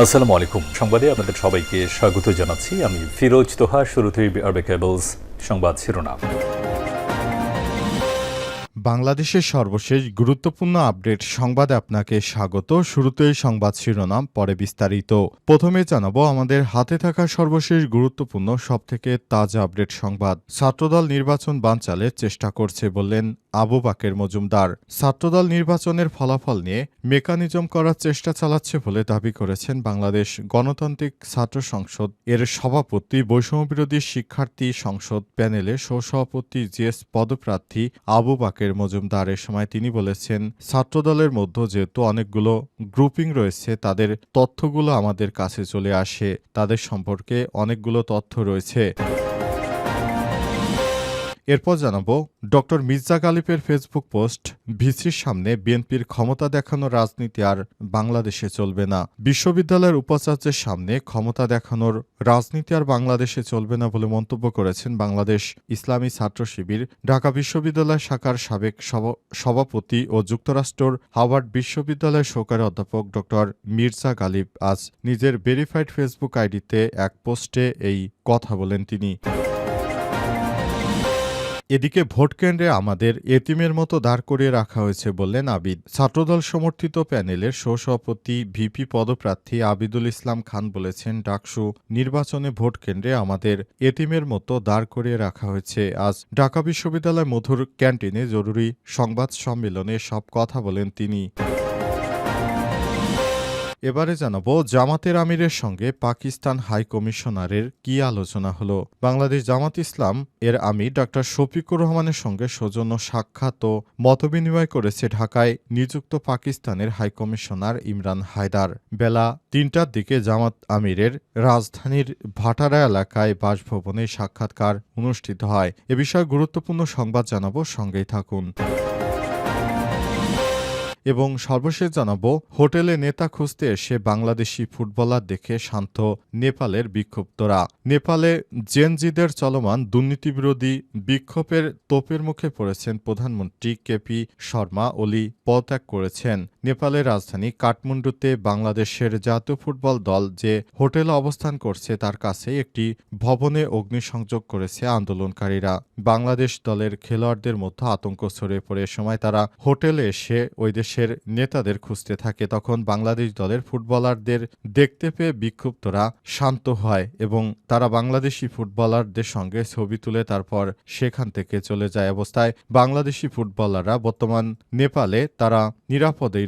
আসসালামু আলাইকুম। সংবাদে আপনাদের সবাইকে স্বাগত জানাচ্ছি। আমি ফিরোজ তোহা, শুরুতেই আরবে কেবলস সংবাদ শিরোনাম। বাংলাদেশের সর্বশেষ গুরুত্বপূর্ণ আপডেট সংবাদে আপনাকে স্বাগত। শুরুতেই সংবাদ শিরোনাম, পরে বিস্তারিত। প্রথমে জানাব, আমাদের হাতে থাকা সর্বশেষ গুরুত্বপূর্ণ, সবথেকে তাজা আপডেট সংবাদ। ছাত্রদল নির্বাচন বানচালের চেষ্টা করছে বললেন আবু বাকের মজুমদার। ছাত্রদল নির্বাচনের ফলাফল নিয়ে মেকানিজম করার চেষ্টা চালাচ্ছে বলে দাবি করেছেন বাংলাদেশ গণতান্ত্রিক ছাত্র সংসদ এর সভাপতি, বৈষম্যবিরোধী শিক্ষার্থী সংসদ প্যানেলে সহসভাপতি জিএস পদপ্রার্থী আবু বাকের মজুমদার। এ সময় তিনি বলেছেন, ছাত্রদলের মধ্যে যেহেতু অনেকগুলো গ্রুপিং রয়েছে, তাদের তথ্যগুলো আমাদের কাছে চলে আসে। তাদের সম্পর্কে অনেকগুলো তথ্য রয়েছে। এরপর জানাব, ডক্টর মির্জা গালিবের ফেসবুক পোস্ট, ভিসির সামনে বিএনপির ক্ষমতা দেখানো রাজনীতি আর বাংলাদেশে চলবে না। বিশ্ববিদ্যালয়ের উপাচার্যের সামনে ক্ষমতা দেখানোর রাজনীতি আর বাংলাদেশে চলবে না বলে মন্তব্য করেছেন বাংলাদেশ ইসলামী ছাত্র শিবির, ঢাকা বিশ্ববিদ্যালয় শাখার সাবেক সভা- সভাপতি ও যুক্তরাষ্ট্রর হাওয়ার্ড বিশ্ববিদ্যালয়ের সহকারী অধ্যাপক ডক্টর মির্জা গালিব আজ নিজের ভেরিফাইড ফেসবুক আইডিতে এক পোস্টে এই কথা বলেন তিনি। এদিকে ভোটকেন্দ্রে আমাদের এতিমের মতো দাঁড় করিয়ে রাখা হয়েছে বললেন আবিদ। ছাত্রদল সমর্থিত প্যানেলের সহসভাপতি ভিপি পদপ্রার্থী আবিদুল ইসলাম খান বলেছেন, ডাকসু নির্বাচনে ভোটকেন্দ্রে আমাদের এতিমের মতো দাঁড় করিয়ে রাখা হয়েছে। আজ ঢাকা বিশ্ববিদ্যালয় মধুর ক্যান্টিনে জরুরি সংবাদ সম্মেলনে সব কথা বলেন তিনি। এবারে জানাব জামাতের আমিরের সঙ্গে পাকিস্তান হাই কমিশনারের কি আলোচনা হলো। বাংলাদেশ জামাত ইসলাম এর আমির ডাক্তার শফিকুর রহমানের সঙ্গে সৌজন্য সাক্ষাৎ ও মতবিনিময় করেছে ঢাকায় নিযুক্ত পাকিস্তানের হাই কমিশনার ইমরান হায়দার। বেলা তিনটার দিকে জামাত আমিরের রাজধানীর ভাটারা এলাকায় বাসভবনে সাক্ষাৎকার অনুষ্ঠিত হয়। এ বিষয়ে গুরুত্বপূর্ণ সংবাদ জানাব, সঙ্গেই থাকুন। এবং সর্বশেষ জানাব, হোটেলে নেতা খুঁজতে এসে বাংলাদেশি ফুটবলার দেখে শান্ত নেপালের বিক্ষুব্ধরা। নেপালে জেনজিদের চলমান দুর্নীতিবিরোধী বিক্ষোভের তোপের মুখে পড়েছেন প্রধানমন্ত্রী কেপি শর্মা ওলি পদত্যাগ করেছেন। নেপালের রাজধানী কাঠমান্ডুতে বাংলাদেশের জাতীয় ফুটবল দল যে হোটেলে অবস্থান করছে তার কাছে একটি ভবনে অগ্নিসংযোগ করেছে আন্দোলনকারীরা। বাংলাদেশ দলের খেলোয়াড়দের মধ্যে আতঙ্ক ছড়িয়ে পড়ে সময় তারা হোটেলে এসে ওই দেশের নেতাদের খুঁজতে থাকে। তখন বাংলাদেশ দলের ফুটবলারদের দেখতে পেয়ে বিক্ষুব্ধরা শান্ত হয় এবং তারা বাংলাদেশি ফুটবলারদের সঙ্গে ছবি তুলে তারপর সেখান থেকে চলে যায় অবস্থায়। বাংলাদেশি ফুটবলাররা বর্তমান নেপালে তারা নিরাপদেই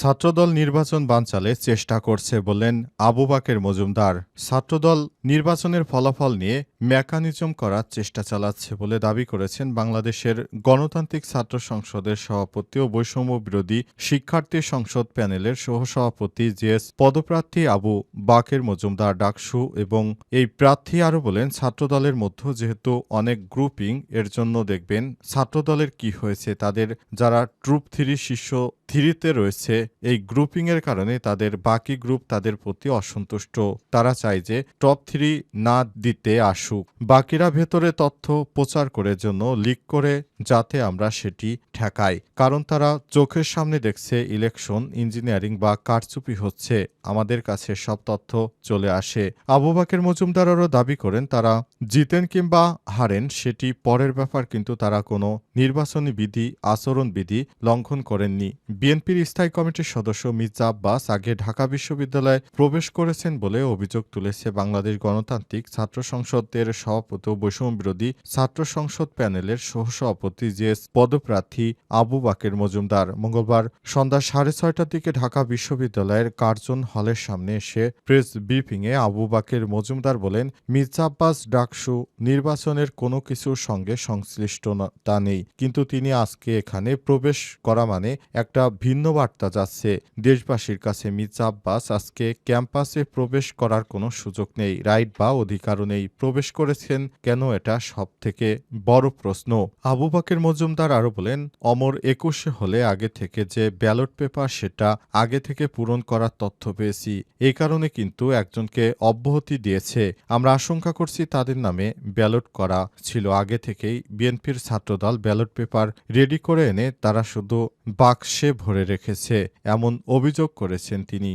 ছাত্রদল নির্বাচন বানচালে চেষ্টা করছে বললেন আবু বাকের মজুমদার। ছাত্রদল নির্বাচনের ফলাফল নিয়ে মেকানিজম করার চেষ্টা চালাচ্ছে বলে দাবি করেছেন বাংলাদেশের গণতান্ত্রিক ছাত্র সংসদের সভাপতি ও বৈষম্য বিরোধী শিক্ষার্থী সংসদ প্যানেলের সহসভাপতি জিএস পদপ্রার্থী আবু বাকের মজুমদার ডাকসু এবং এই প্রার্থী আরও বলেন, ছাত্রদলের মধ্যে যেহেতু অনেক গ্রুপিং এর জন্য দেখবেন ছাত্রদলের কি হয়েছে, তাদের যারা ট্রুপ থ্রি শীর্ষ থ্রিতে রয়েছে, এই গ্রুপিং এর কারণে তাদের বাকি গ্রুপ তাদের প্রতি অসন্তুষ্ট। তারা চায় যে টপ থ্রি না দিতে আসুক। বাকিরা ভেতরে তথ্য প্রচার করে জন্য লিক করে যাতে আমরা সেটি ঠেকাই। কারণ তারা চোখের সামনে দেখছে ইলেকশন ইঞ্জিনিয়ারিং বা কারচুপি হচ্ছে। আমাদের কাছে সব তথ্য চলে আসে। আবু বাকের মজুমদার আরও দাবি করেন, তারা জিতেন কিংবা হারেন সেটি পরের ব্যাপার, কিন্তু তারা কোনো নির্বাচনী বিধি আচরণ বিধি লঙ্ঘন করেননি। বিএনপির স্থায়ী কমিটির সদস্য মির্জা আব্বাস আগে ঢাকা বিশ্ববিদ্যালয়ে প্রবেশ করেছেন বলে অভিযোগ তুলেছে বাংলাদেশ গণতান্ত্রিক ছাত্র সংসদের সভাপতি বৈষম্য বিরোধী ছাত্র সংসদ প্যানেলের সহসভাপতি জিএস পদপ্রার্থী আবু বাকের মজুমদার। মঙ্গলবার সন্ধ্যা সাড়ে ছয়টার দিকে ঢাকা বিশ্ববিদ্যালয়ের কার্জন হলের সামনে এসে প্রেস ব্রিফিংয়ে আবু বাকের মজুমদার বলেন, মির্জা আব্বাস ডাকসু নির্বাচনের কোনো কিছুর সঙ্গে সংশ্লিষ্টতা নেই। কিন্তু তিনি আজকে এখানে প্রবেশ করা মানে একটা ভিন্ন বার্তা যাচ্ছে। দেশবাসীর কাছে মির্জা আব্বাস আজকে ক্যাম্পাসে প্রবেশ করার কোনো সুযোগ নেই। রাইট বা অধিকারও নেই। প্রবেশ করেছেন কেন এটা সব থেকে বড় প্রশ্ন। আবু বাকের মজুমদার আরও বলেন, অমর একুশে হলে আগে থেকে যে ব্যালট পেপার সেটা আগে থেকে পূরণ করার তথ্য পেয়েছি। এই কারণে কিন্তু একজনকে অব্যাহতি দিয়েছে। আমরা আশঙ্কা করছি তাদের নামে ব্যালট করা ছিল। আগে থেকেই বিএনপির ছাত্রদল ব্যালট পেপার রেডি করে এনে তারা শুধু বাক্সে ভরে রেখেছে এমন অভিযোগ করেছেন তিনি।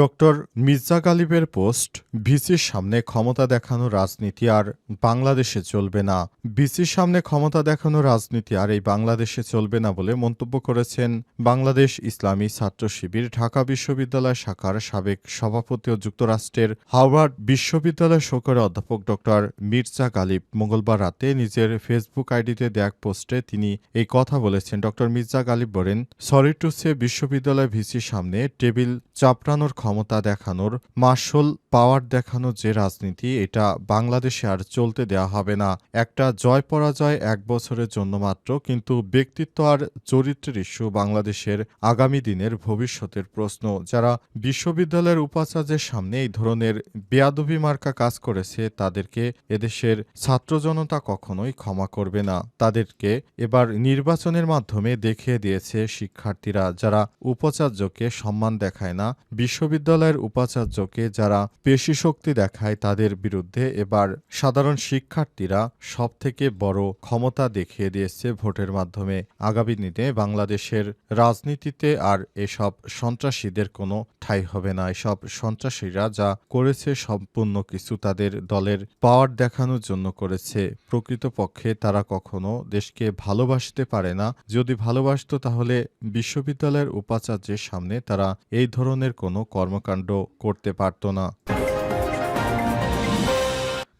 ডক্টর মির্জা গালিবের পোস্ট, ভিসির সামনে ক্ষমতা দেখানো রাজনীতি আর বাংলাদেশে চলবে না। ভিসির সামনে ক্ষমতা দেখানো রাজনীতি আর এই বাংলাদেশে চলবে না বলে মন্তব্য করেছেন বাংলাদেশ ইসলামী ছাত্র শিবির, ঢাকা বিশ্ববিদ্যালয় শাখার সাবেক সভাপতি ও যুক্তরাষ্ট্রের হাওয়ার্ড বিশ্ববিদ্যালয় শোকরে অধ্যাপক ডক্টর মির্জা গালিব মঙ্গলবার রাতে নিজের ফেসবুক আইডিতে দেয়া পোস্টে তিনি এই কথা বলেছেন। ডক্টর মির্জা গালিব বলেন, সরি টু সে বিশ্ববিদ্যালয় ভিসির সামনে টেবিল চাপড়ানোর ক্ষমতা দেখানোর, মার্শাল পাওয়ার দেখানোর যে রাজনীতি, এটা বাংলাদেশে আর চলতে দেওয়া হবে না। একটা জয় পরাজয় এক বছরের জন্য মাত্র, কিন্তু ব্যক্তিত্ব আর চরিত্রের ইস্যু বাংলাদেশের আগামী দিনের ভবিষ্যতের প্রশ্ন। যারা বিশ্ববিদ্যালয়ের উপাচার্যের সামনে এই ধরনের বেয়াদবি মার্কা কাজ করেছে, তাদেরকে এদেশের ছাত্র জনতা কখনোই ক্ষমা করবে না। তাদেরকে এবার নির্বাচনের মাধ্যমে দেখিয়ে দিয়েছে শিক্ষার্থীরা, যারা উপাচার্যকে সম্মান দেখায় না বিশ্ববিদ্যালয়ের উপাচার্যকে যারা পেশি শক্তি দেখায় তাদের বিরুদ্ধে এবার সাধারণ শিক্ষার্থীরা সবথেকে বড় ক্ষমতা দেখিয়ে দিয়েছে ভোটের মাধ্যমে। আগামী দিনে বাংলাদেশের রাজনীতিতে আর এসব সন্ত্রাসীদের কোনো ঠাঁই হবে না। এসব সন্ত্রাসীরা যা করেছে সম্পূর্ণ কিছু তাদের দলের পাওয়ার দেখানোর জন্য করেছে। প্রকৃতপক্ষে তারা কখনো দেশকে ভালোবাসতে পারে না। যদি ভালোবাসতো তাহলে বিশ্ববিদ্যালয়ের উপাচার্যের সামনে তারা এই ধরনের কোনো কর্মকাণ্ড করতে পারত না।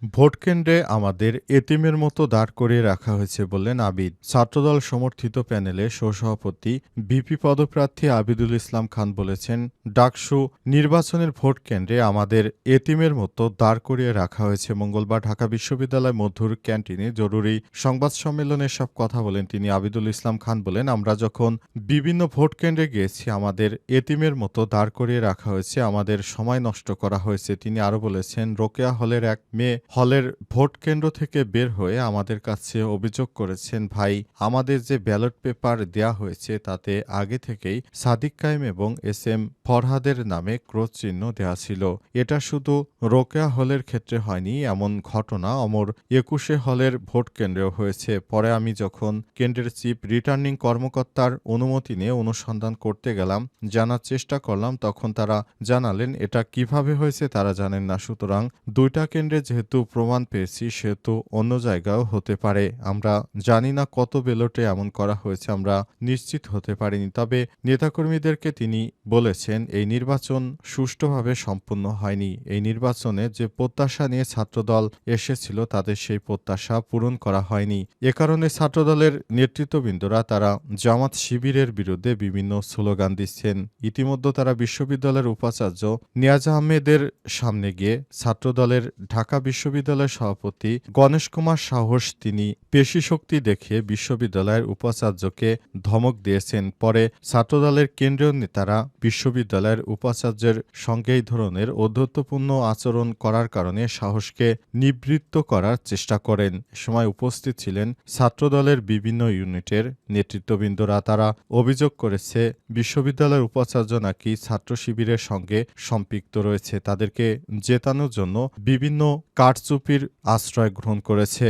ভোটকেন্দ্রে আমাদের এতিমের মতো দাঁড় করিয়ে রাখা হয়েছে বললেন আবিদ ছাত্রদল সমর্থিত প্যানেলে সহসভাপতি বিপি পদপ্রার্থী আবিদুল ইসলাম খান বলেছেন, ডাকসু নির্বাচনের ভোট কেন্দ্রে আমাদের এতিমের মতো দাঁড় করিয়ে রাখা হয়েছে। মঙ্গলবার ঢাকা বিশ্ববিদ্যালয় মধুর ক্যান্টিনে জরুরি সংবাদ সম্মেলনে সব কথা বলেন তিনি আবিদুল ইসলাম খান বলেন, আমরা যখন বিভিন্ন ভোট কেন্দ্রে গিয়েছি, আমাদের এতিমের মতো দাঁড় করিয়ে রাখা হয়েছে। আমাদের সময় নষ্ট করা হয়েছে। তিনি আরও বলেছেন, রোকেয়া হলের এক মেয়ে হলের ভোট কেন্দ্র থেকে বের হয়ে আমাদের কাছে অভিযোগ করেছেন, ভাই, আমাদের যে ব্যালট পেপার দেয়া হয়েছে তাতে আগে থেকেই সাদিক কায়েম এবং এস এম ফরহাদের নামে ক্রোধ চিহ্ন দেওয়া ছিল। এটা শুধু রোকেয়া হলের ক্ষেত্রে হয়নি, এমন ঘটনা অমর একুশে হলের ভোট কেন্দ্রেও হয়েছে। পরে আমি যখন কেন্দ্রের চিফ রিটার্নিং কর্মকর্তার অনুমতি নিয়ে অনুসন্ধান করতে গেলাম, জানার চেষ্টা করলাম, তখন তারা জানালেন, এটা কীভাবে হয়েছে তারা জানেন না। সুতরাং দুইটা কেন্দ্রে যেহেতু প্রমাণ পেয়েছি সেহেতু অন্য জায়গাও হতে পারে। আমরা জানি না কত বেলটে এমন করা হয়েছে, আমরা নিশ্চিত হতে পারিনি। তবে নেতাকর্মীদেরকে তিনি বলেছেন, এই নির্বাচন সুষ্ঠুভাবে সম্পূর্ণ হয়নি। এই নির্বাচনে যে প্রত্যাশা নিয়ে ছাত্রদল এসেছিল, তাদের সেই প্রত্যাশা পূরণ করা হয়নি। এ কারণে ছাত্রদলের নেতৃত্ববৃন্দরা, তারা জামাত শিবিরের বিরুদ্ধে বিভিন্ন স্লোগান দিচ্ছেন। ইতিমধ্যে তারা বিশ্ববিদ্যালয়ের উপাচার্য নিয়াজ আহমেদের সামনে গিয়ে ছাত্রদলের ঢাকা বিশ্ববিদ্যালয়ের সভাপতি গণেশ কুমার সাহস তিনি পেশি শক্তি দেখে বিশ্ববিদ্যালয়ের উপাচার্যকে ধমক দিয়েছেন। পরে ছাত্রদলের কেন্দ্রীয় নেতারা বিশ্ববিদ্যালয়ের উপাচার্যের সঙ্গে এই ধরনের ঔদ্ধত্যপূর্ণ আচরণ করার কারণে সাহসকে নিবৃত্ত করার চেষ্টা করেন। সময় উপস্থিত ছিলেন ছাত্রদলের বিভিন্ন ইউনিটের নেতৃত্ববৃন্দরা। তারা অভিযোগ করেছে, বিশ্ববিদ্যালয়ের উপাচার্য নাকি ছাত্র শিবিরের সঙ্গে সম্পৃক্ত রয়েছে। তাদেরকে জেতানোর জন্য বিভিন্ন কারচুপির আশ্রয় গ্রহণ করেছে।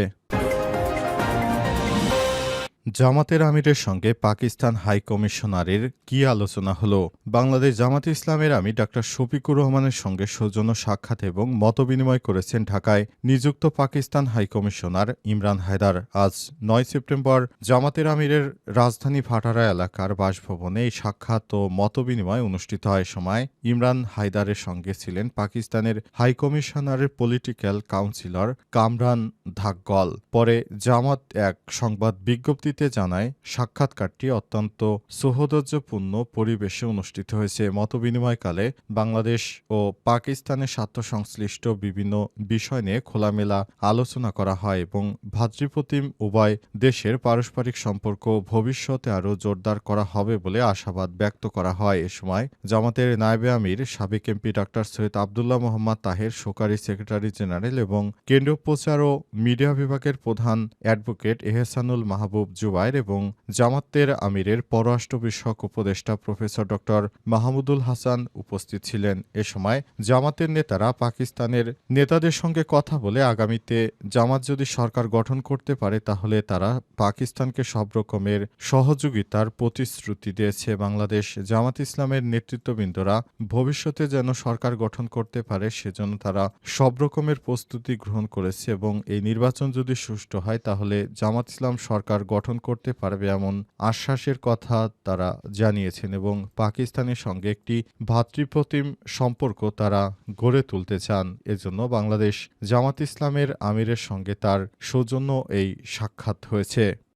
জামাতের আমিরের সঙ্গে পাকিস্তান হাই কমিশনারের কি আলোচনা হলো? বাংলাদেশ জামাত ইসলামের আমির ডাক্তার শফিকুর রহমানের সঙ্গে সৌজন্য সাক্ষাৎ এবং মতবিনিময় করেছেন ঢাকায় নিযুক্ত পাকিস্তান হাই কমিশনার ইমরান হায়দার। আজ নয় সেপ্টেম্বর জামাতের আমিরের রাজধানী ভাটারা এলাকার বাসভবনে এই সাক্ষাৎ ও মতবিনিময় অনুষ্ঠিত হয়। সময় ইমরান হায়দারের সঙ্গে ছিলেন পাকিস্তানের হাই কমিশনারের পলিটিক্যাল কাউন্সিলর কামরান ধাকগল। পরে জামাত এক সংবাদ বিজ্ঞপ্তি বিবৃতিতে জানায়, সাক্ষাৎকারটি অত্যন্ত সৌহদর্যপূর্ণ পরিবেশে অনুষ্ঠিত হয়েছে। মতবিনিময়কালে বাংলাদেশ ও পাকিস্তানের স্বার্থ সংশ্লিষ্ট বিভিন্ন বিষয় নিয়ে খোলামেলা আলোচনা করা হয় এবং ভাতৃপ্রতিম উভয় দেশের পারস্পরিক সম্পর্ক ভবিষ্যতে আরও জোরদার করা হবে বলে আশাবাদ ব্যক্ত করা হয়। এ সময় জামাতের নায়েবে আমির, সাবেক এমপি ডক্টর সৈয়দ আবদুল্লাহ মোহাম্মদ তাহের, সহকারী সেক্রেটারি জেনারেল এবং কেন্দ্রীয় প্রচার ও মিডিয়া বিভাগের প্রধান অ্যাডভোকেট এহসানুল মাহবুব জুবাইর এবং জামাতের আমিরের পররাষ্ট্র বিষয়ক উপদেষ্টা প্রফেসর ডক্টর মাহমুদুল হাসান উপস্থিত ছিলেন। এ সময় জামাতের নেতারা পাকিস্তানের নেতাদের সঙ্গে কথা বলে আগামীতে জামাত যদি সরকার গঠন করতে পারে, তাহলে তারা পাকিস্তানকে সব রকমের সহযোগিতার প্রতিশ্রুতি দিয়েছে। বাংলাদেশ জামাত ইসলামের নেতৃত্ববৃন্দরা ভবিষ্যতে যেন সরকার গঠন করতে পারে, সেজন্য তারা সব রকমের প্রস্তুতি গ্রহণ করেছে এবং এই নির্বাচন যদি সুষ্ঠু হয়, তাহলে জামাত ইসলাম সরকার গঠন করতে পারবে এমন আশ্বাসের কথা তারা জানিয়েছেন এবং পাকিস্তানের সঙ্গে একটি ভাতৃপ্রতিম সম্পর্ক তারা গড়ে তুলতে চান। এজন্য বাংলাদেশ জামাত ইসলামের আমিরের সঙ্গে তার সৌজন্য এই সাক্ষাৎ হয়েছে।